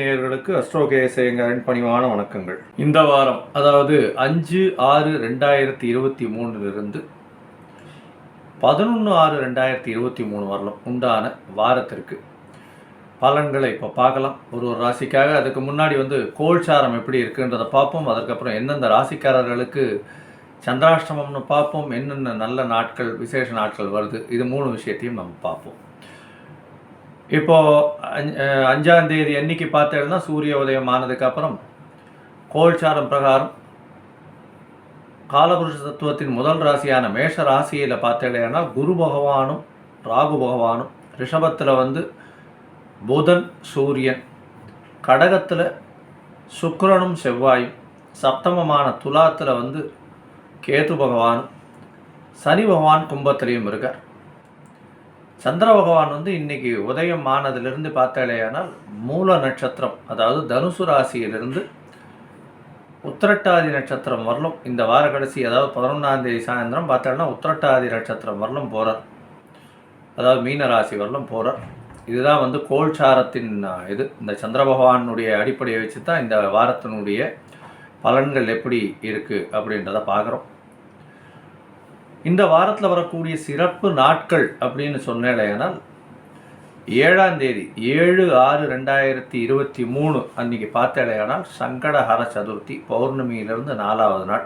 நேயர்களுக்கு அஸ்ட்ரோகேசேங்கரின் பணிவான வணக்கங்கள். இந்த வாரம் அதாவது அஞ்சு ஆறு ரெண்டாயிரத்தி இருபத்தி மூணுலிருந்து பதினொன்று ஆறு ரெண்டாயிரத்தி இருபத்தி மூணு வரலாம் உண்டான வாரத்திற்கு. பலன்களை இப்போ பார்க்கலாம். ஒரு ஒரு ராசிக்காக அதுக்கு முன்னாடி வந்து கோல்சாரம் எப்படி இருக்குன்றதை பார்ப்போம். அதற்கப்புறம் எந்தெந்த ராசிக்காரர்களுக்கு சந்திராஷ்டமம்னு பார்ப்போம். என்னென்ன நல்ல நாட்கள் விசேஷ நாட்கள் வருது இது மூணு விஷயத்தையும் நம்ம பார்ப்போம். இப்போ அஞ் அஹ் அஞ்சாம் தேதி அன்னைக்கு பார்த்தேன்னா சூரிய உதயம் ஆனதுக்கப்புறம் கோல்சாரம் பிரகாரம் காலபுருஷ தத்துவத்தின் முதல் ராசியான மேஷ ராசியில் பார்த்தேன்னா குரு பகவானும் ராகு பகவானும் ரிஷபத்தில் வந்து புதன் சூரியன் கடகத்தில் சுக்கரனும் செவ்வாயும் சப்தமமான துலாத்தில் வந்து கேது பகவான் சனி பகவான் கும்பத்திலையும் இருக்கார். சந்திர பகவான் வந்து இன்னைக்கு உதயம் ஆனதுலேருந்து பார்த்தாலேயானால் மூல நட்சத்திரம் அதாவது தனுசு ராசியிலிருந்து உத்திரட்டாதி நட்சத்திரம் வரலும் இந்த வார கடைசி அதாவது பதினொன்றாம் தேதி சாயந்தரம் பார்த்தோன்னா உத்திரட்டாதி நட்சத்திரம் வரலும் போகிறார் அதாவது மீன ராசி வரலும் போகிறார் இதுதான் வந்து கோல்சாரத்தின் இது. இந்த சந்திர பகவானுடைய அடிப்படையை வச்சு தான் இந்த வாரத்தினுடைய பலன்கள் எப்படி இருக்குது அப்படின்றத பார்க்குறோம். இந்த வாரத்தில் வரக்கூடிய சிறப்பு நாட்கள் அப்படின்னு சொன்னேன் ஏழாம் தேதி ஏழு ஆறு ரெண்டாயிரத்தி இருபத்தி மூணு அன்னைக்கு பார்த்தேடையானால் சங்கடஹர சதுர்த்தி பௌர்ணமியிலிருந்து நாலாவது நாள்.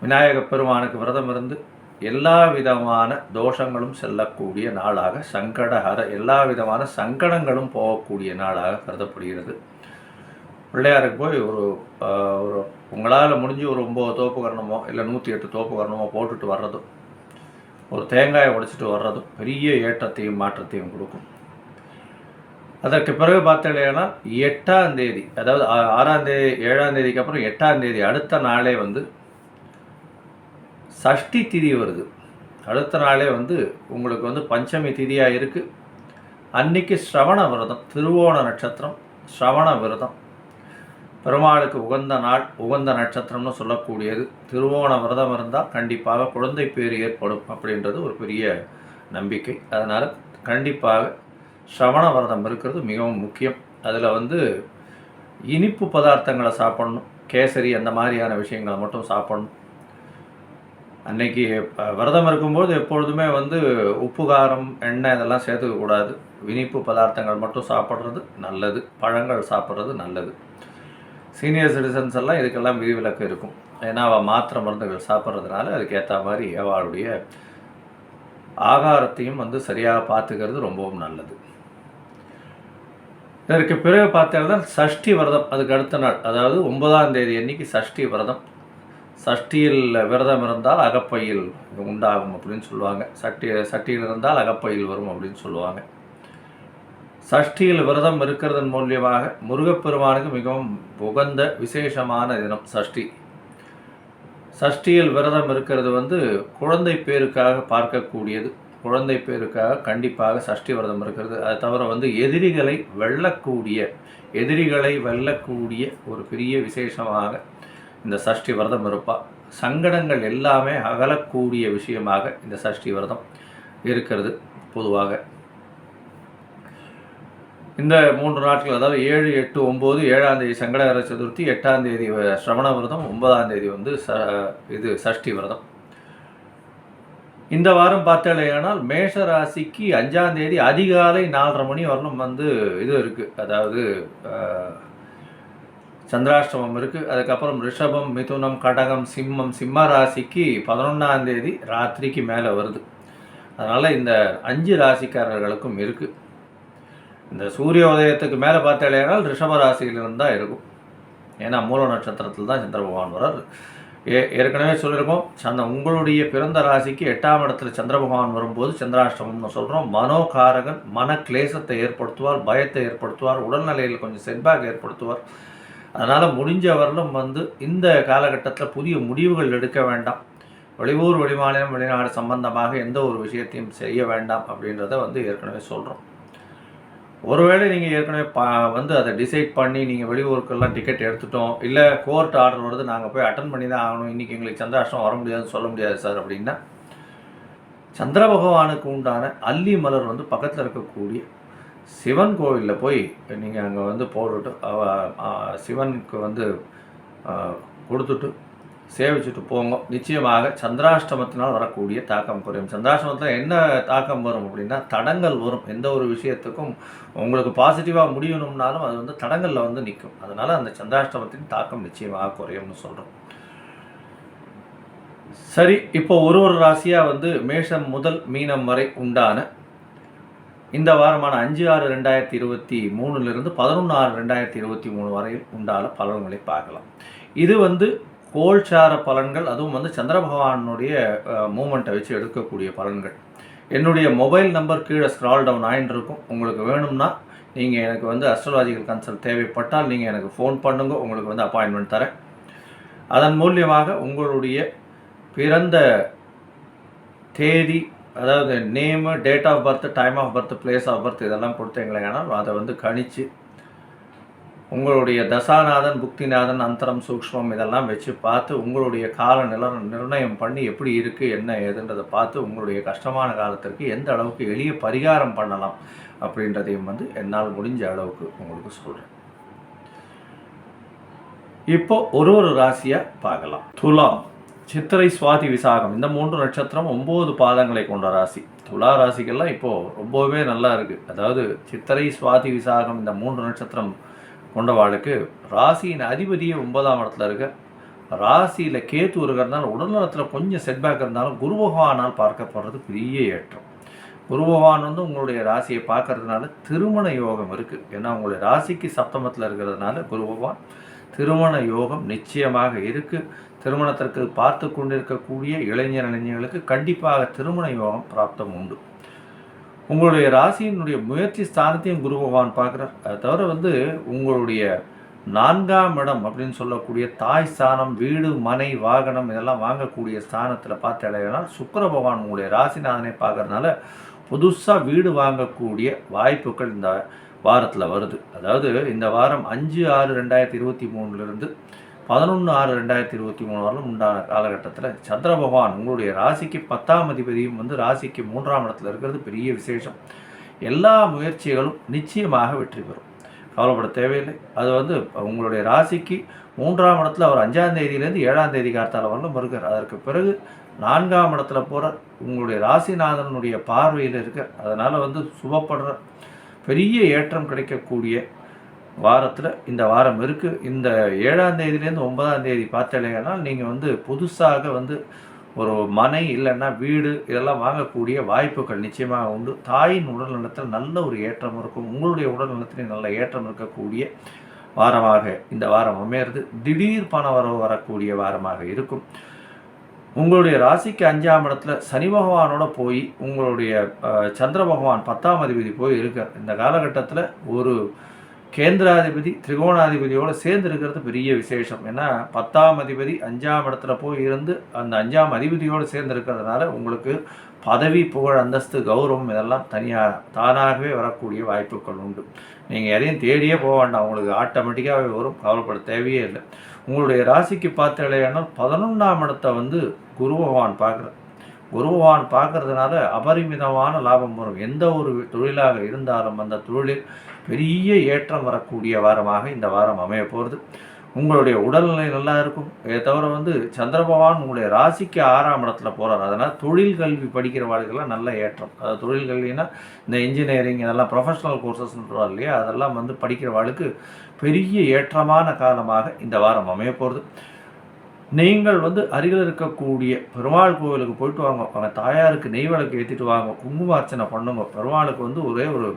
விநாயக பெருமானுக்கு விரதம் இருந்து எல்லா விதமான தோஷங்களும் செல்லக்கூடிய நாளாக சங்கடஹர எல்லா விதமான சங்கடங்களும் போகக்கூடிய நாளாக கருதப்படுகிறது. பிள்ளையாருக்கு போய் ஒரு ஒரு உங்களால் முடிஞ்சு ஒரு ஒம்பது தோப்பு கரணமோ இல்லை நூற்றி எட்டு தோப்பு கரணமோ போட்டுட்டு வர்றதும் ஒரு தேங்காயை உடைச்சிட்டு வர்றதும் பெரிய ஏற்றத்தையும் மாற்றத்தையும் கொடுக்கும். அதற்கு பிறகு பார்த்தீங்கன்னா எட்டாம் தேதி அதாவது ஆறாம் தேதி ஏழாம் தேதிக்கு அப்புறம் எட்டாம் தேதி அடுத்த நாளே வந்து சஷ்டி திதி வருது. அடுத்த நாளே வந்து உங்களுக்கு வந்து பஞ்சமி திதியாக இருக்குது அன்னைக்கு ஸ்ரவண விரதம் திருவோண நட்சத்திரம் ஸ்ரவண விரதம். பெருமாளுக்கு உகந்த நாள் உகந்த நட்சத்திரம்னு சொல்லக்கூடியது. திருவோண விரதம் இருந்தால் கண்டிப்பாக குழந்தை பேர் ஏற்படும் அப்படின்றது ஒரு பெரிய நம்பிக்கை. அதனால் கண்டிப்பாக சவண விரதம் இருக்கிறது மிகவும் முக்கியம். அதில் வந்து இனிப்பு பதார்த்தங்களை சாப்பிடணும். கேசரி அந்த மாதிரியான விஷயங்களை மட்டும் சாப்பிடணும். அன்னைக்கு விரதம் இருக்கும்போது எப்பொழுதுமே வந்து உப்பு காரம் எண்ணெய் இதெல்லாம் சேர்த்துக்க கூடாது இனிப்பு பதார்த்தங்கள் மட்டும் சாப்பிட்றது நல்லது. பழங்கள் சாப்பிட்றது நல்லது. சீனியர் சிட்டிசன்ஸ் எல்லாம் இதுக்கெல்லாம் விதிவிலக்கு இருக்கும். ஏன்னா அவள் மாத்திரை மருந்துகள் சாப்பிட்றதுனால அதுக்கேற்ற மாதிரி அவளுடைய ஆகாரத்தையும் வந்து சரியாக பார்த்துக்கிறது ரொம்பவும் நல்லது. இதற்கு பிறகு பார்த்தீங்கன்னா சஷ்டி விரதம் அதுக்கு அடுத்த நாள் அதாவது ஒன்பதாம் தேதி அன்னைக்கு சஷ்டி விரதம். சஷ்டியில் விரதம் இருந்தால் அகப்பையில் உண்டாகும் அப்படின்னு சொல்லுவாங்க. சட்டி சட்டியில் இருந்தால் அகப்பையில் வரும் அப்படின்னு சொல்லுவாங்க. சஷ்டியில் விரதம் இருக்கிறதன் மூலியமாக முருகப்பெருமானுக்கு மிகவும் உகந்த விசேஷமான தினம் சஷ்டி. சஷ்டியில் விரதம் இருக்கிறது வந்து குழந்தை பேருக்காக பார்க்கக்கூடியது. குழந்தை பேருக்காக கண்டிப்பாக சஷ்டி விரதம் இருக்கிறது. அது தவிர வந்து எதிரிகளை வெல்லக்கூடிய எதிரிகளை வெல்லக்கூடிய ஒரு பெரிய விசேஷமாக இந்த சஷ்டி விரதம் இருப்பாள் சங்கடங்கள் எல்லாமே அகலக்கூடிய விஷயமாக இந்த சஷ்டி விரதம் இருக்கிறது பொதுவாக. இந்த மூன்று நாட்கள் அதாவது ஏழு எட்டு ஒம்பது ஏழாம் தேதி சங்கடகர சதுர்த்தி எட்டாம் தேதி சிரவண விரதம் ஒன்பதாம் தேதி வந்து ச இது சஷ்டி விரதம். இந்த வாரம் பார்த்தாலேயானால் மேஷ ராசிக்கு அஞ்சாம் தேதி அதிகாலை நாலரை மணி வரலும் வந்து இது இருக்குது அதாவது சந்திராஷ்டமம் இருக்குது அதுக்கப்புறம் ரிஷபம் மிதுனம் கடகம் சிம்மம் சிம்ம ராசிக்கு பதினொன்றாம் தேதி ராத்திரிக்கு மேலே வருது. அதனால் இந்த அஞ்சு ராசிக்காரர்களுக்கும் இருக்குது இந்த சூரிய உதயத்துக்கு மேலே பார்த்தாலேனால் ரிஷப ராசியிலிருந்து தான் இருக்கும். ஏன்னா மூல நட்சத்திரத்தில் தான் சந்திர பகவான் வரார் ஏ ஏற்கனவே சொல்லியிருக்கோம் சந்த உங்களுடைய பிறந்த ராசிக்கு எட்டாம் இடத்துல சந்திர பகவான் வரும்போது சந்திராஷ்டமம்னு சொல்கிறோம் மனோகாரகன் மன கிளேசத்தை ஏற்படுத்துவார் பயத்தை ஏற்படுத்துவார் உடல்நிலையில் கொஞ்சம் செட்பேக் ஏற்படுத்துவார். அதனால் முடிஞ்ச வரலும் வந்து இந்த காலகட்டத்தில் புதிய முடிவுகள் எடுக்க வேண்டாம். வெளியூர் வெளிமாநிலம் வெளிநாடு சம்பந்தமாக எந்த ஒரு விஷயத்தையும் செய்ய வேண்டாம் அப்படின்றத வந்து ஏற்கனவே சொல்கிறோம் ஒருவேளை நீங்கள் ஏற்கனவே பா வந்து அதை டிசைட் பண்ணி நீங்கள் வெளியூருக்கெல்லாம் டிக்கெட் எடுத்துட்டோம் இல்லை கோர்ட் ஆர்டர் வருது நாங்கள் போய் அட்டன் பண்ணி தான் ஆகணும் இன்றைக்கி எங்களுக்கு சந்திராஷ்டம் வர முடியாதுன்னு சொல்ல முடியாது சார் அப்படின்னா சந்திர பகவானுக்கு உண்டான அல்லி மலர் வந்து பக்கத்தில் இருக்கக்கூடிய சிவன் கோவிலில் போய் நீங்கள் அங்கே வந்து போட்டுட்டு சிவனுக்கு வந்து கொடுத்துட்டு சேவிச்சுட்டு போங்க. நிச்சயமாக சந்திராஷ்டமத்தினால் வரக்கூடிய தாக்கம் குறையும். சந்திராஷ்டமத்தில் என்ன தாக்கம் வரும் அப்படின்னா தடங்கள் வரும். எந்த ஒரு விஷயத்துக்கும் உங்களுக்கு பாசிட்டிவாக முடியணும்னாலும் அது வந்து தடங்களில் வந்து நிற்கும் அதனால் அந்த சந்திராஷ்டமத்தின் தாக்கம் நிச்சயமாக குறையும்னு சொல்கிறோம் சரி இப்போ ஒரு ஒரு ராசியாக வந்து மேஷம் முதல் மீனம் வரை உண்டான இந்த வாரமான அஞ்சு ஆறு ரெண்டாயிரத்தி இருபத்தி மூணுலேருந்து பதினொன்று ஆறு ரெண்டாயிரத்தி இருபத்தி மூணு வரையில் உண்டான பலன்களை பார்க்கலாம். இது வந்து கோல்சார பலன்கள் அதுவும் வந்து சந்திர பகவானுடைய மூமெண்ட்டை வச்சு எடுக்கக்கூடிய பலன்கள். என்னுடைய மொபைல் நம்பர் கீழே ஸ்க்ரால் டவுன் ஆயின்னு இருக்கும். உங்களுக்கு வேணும்னா நீங்கள் எனக்கு வந்து அஸ்ட்ராலாஜிக்கல் கன்சல்ட் தேவைப்பட்டால் நீங்கள் எனக்கு ஃபோன் பண்ணுங்க உங்களுக்கு வந்து அப்பாயின்மெண்ட் தரேன். அதன் மூலியமாக உங்களுடைய பிறந்த தேதி அதாவது name date of birth time of birth place of birth இதெல்லாம் கொடுத்தீங்களேனால் அதை வந்து கணிச்சு உங்களுடைய தசாநாதன் புக்திநாதன் அந்தரம் சூக்ஷ்மம் இதெல்லாம் வச்சு பார்த்து உங்களுடைய கால நில நிர்ணயம் பண்ணி எப்படி இருக்குது என்ன ஏதுன்றதை பார்த்து உங்களுடைய கஷ்டமான காலத்திற்கு எந்த அளவுக்கு எளிய பரிகாரம் பண்ணலாம் அப்படின்றதையும் வந்து என்னால் முடிஞ்ச அளவுக்கு உங்களுக்கு சொல்கிறேன் இப்போ ஒரு ஒரு ராசியாக பார்க்கலாம். துலாம் சித்திரை சுவாதி விசாகம். இந்த மூன்று நட்சத்திரம் ஒம்பது பாதங்களை கொண்ட ராசி. துலா ராசிக்கெல்லாம் இப்போது ரொம்பவே நல்லா இருக்குது அதாவது சித்திரை சுவாதி விசாகம் இந்த மூன்று நட்சத்திரம் கொண்டவாளுக்கு ராசியின் அதிபதியே ஒன்பதாம் இடத்துல இருக்க. ராசியில் கேத்து இருக்கிறதுனால உடல்நலத்தில் கொஞ்சம் செட்பேக் இருந்தாலும் குரு பகவானால் பார்க்கப்படுறது பெரிய ஏற்றம். குரு பகவான் வந்து உங்களுடைய ராசியை பார்க்கறதுனால திருமண யோகம் இருக்குது ஏன்னா உங்களுடைய ராசிக்கு சப்தமத்தில் இருக்கிறதுனால குரு பகவான் திருமண யோகம் நிச்சயமாக இருக்குது திருமணத்திற்கு பார்த்து கொண்டிருக்கக்கூடிய இளைஞர் இளைஞர்களுக்கு கண்டிப்பாக திருமண யோகம் பிராப்தம் உண்டு. உங்களுடைய ராசியினுடைய முயற்சி ஸ்தானத்தையும் குரு பகவான் பார்க்குறார். அதை தவிர வந்து உங்களுடைய நான்காம் இடம் அப்படின்னு சொல்லக்கூடிய தாய் ஸ்தானம் வீடு மனை வாகனம் இதெல்லாம் வாங்கக்கூடிய ஸ்தானத்தில் பார்த்து அடையினால் சுக்கர பகவான் உங்களுடைய ராசிநாதனை பார்க்கறதுனால புதுசாக வீடு வாங்கக்கூடிய வாய்ப்புகள் இந்த வாரத்தில் வருது. அதாவது இந்த வாரம் அஞ்சு ஆறு ரெண்டாயிரத்தி இருபத்தி மூணுலேருந்து பதினொன்று ஆறு ரெண்டாயிரத்தி இருபத்தி மூணு வரலும் உண்டான காலகட்டத்தில் சந்திர பகவான் உங்களுடைய ராசிக்கு பத்தாம் அதிபதியும் வந்து ராசிக்கு மூன்றாம் இடத்துல இருக்கிறது பெரிய விசேஷம். எல்லா முயற்சிகளும் நிச்சயமாக வெற்றி பெறும். கவலைப்பட தேவையில்லை. அது வந்து உங்களுடைய ராசிக்கு மூன்றாம் இடத்துல அவர் அஞ்சாம் தேதியிலேருந்து ஏழாம் தேதி காத்தால வரலும் வருகிறார். அதற்கு பிறகு நான்காம் இடத்துல போகிற உங்களுடைய ராசிநாதனுடைய பார்வையில் இருக்க அதனால் வந்து சுபப்படுற பெரிய ஏற்றம் கிடைக்கக்கூடிய வாரத்தில் இந்த வாரம் இருக்குது இந்த ஏழாம் தேதியிலேருந்து ஒன்பதாம் தேதி பார்த்தாலேனால் நீங்கள் வந்து புதுசாக வந்து ஒரு மனை இல்லைன்னா வீடு இதெல்லாம் வாங்கக்கூடிய வாய்ப்புகள் நிச்சயமாக உண்டு. தாயின் உடல் நலத்தில் நல்ல ஒரு ஏற்றம் இருக்கும். உங்களுடைய உடல் நலத்திலையும் நல்ல ஏற்றம் இருக்கக்கூடிய வாரமாக இந்த வாரம் அமையிறது. திடீர் பண வரவு வரக்கூடிய வாரமாக இருக்கும். உங்களுடைய ராசிக்கு அஞ்சாம் இடத்துல சனி பகவானோட போய் உங்களுடைய சந்திர பகவான் பத்தாம் அதிபதி போய் இருக்கார். இந்த காலகட்டத்தில் ஒரு கேந்திராதிபதி திரிகோணாதிபதியோடு சேர்ந்து இருக்கிறது பெரிய விசேஷம். ஏன்னா பத்தாம் அதிபதி அஞ்சாம் இடத்துல போய் இருந்து அந்த அஞ்சாம் அதிபதியோடு சேர்ந்து இருக்கிறதுனால உங்களுக்கு பதவி புகழ் அந்தஸ்து கௌரவம் இதெல்லாம் தனியாக தானாகவே வரக்கூடிய வாய்ப்புகள் உண்டு. நீங்கள் எதையும் தேடியே போக வேண்டாம். உங்களுக்கு ஆட்டோமேட்டிக்காகவே வரும். கவலைப்பட தேவையே இல்லை. உங்களுடைய ராசிக்கு பார்த்தீங்கன்னா பதினொன்றாம் இடத்தை வந்து குரு பகவான் பார்க்குற குருபகவான் பார்க்கறதுனால அபரிமிதமான லாபம் வரும். எந்த ஒரு தொழிலாக இருந்தாலும் அந்த தொழிலில் பெரிய ஏற்றம் வரக்கூடிய வாரமாக இந்த வாரம் அமைய போகிறது உங்களுடைய உடல்நிலை நல்லா இருக்கும். இதை தவிர வந்து சந்திர பகவான் உங்களுடைய ராசிக்கு ஆறாம் இடத்துல போகிறார் அதனால் தொழில் கல்வி படிக்கிற வாழ்க்கெல்லாம் நல்ல ஏற்றம். அதாவது தொழில் கல்வினா இந்த இன்ஜினியரிங் இதெல்லாம் ப்ரொஃபஷனல் கோர்சஸ்ன்றோம் இல்லையா? அதெல்லாம் வந்து படிக்கிற வாழ்க்கு பெரிய ஏற்றமான காலமாக இந்த வாரம் அமைய போகிறது நீங்கள் வந்து அருகில் இருக்கக்கூடிய பெருமாள் கோவிலுக்கு போயிட்டு வாங்க. அவங்க தாயாருக்கு நெய் விளக்கு ஏற்றிட்டு வாங்க. குங்கும அர்ச்சனை பண்ணுங்க. பெருமாளுக்கு வந்து ஒரே ஒரு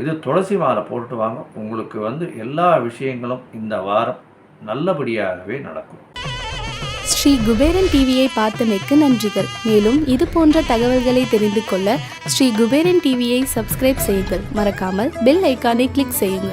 இது துளசி மாலை போட்டு வாங்க. உங்களுக்கு வந்து எல்லா விஷயங்களும் இந்த வாரம் நல்லபடியாகவே நடக்கும். ஸ்ரீ குபேரன் டிவியை பார்த்தமைக்கு நன்றிகள். மேலும் இது போன்ற தகவல்களை தெரிந்து கொள்ள ஸ்ரீ குபேரன் டிவியை சப்ஸ்கிரைப் செய்யுங்கள். மறக்காமல் பெல் ஐக்கானை கிளிக் செய்யுங்கள்.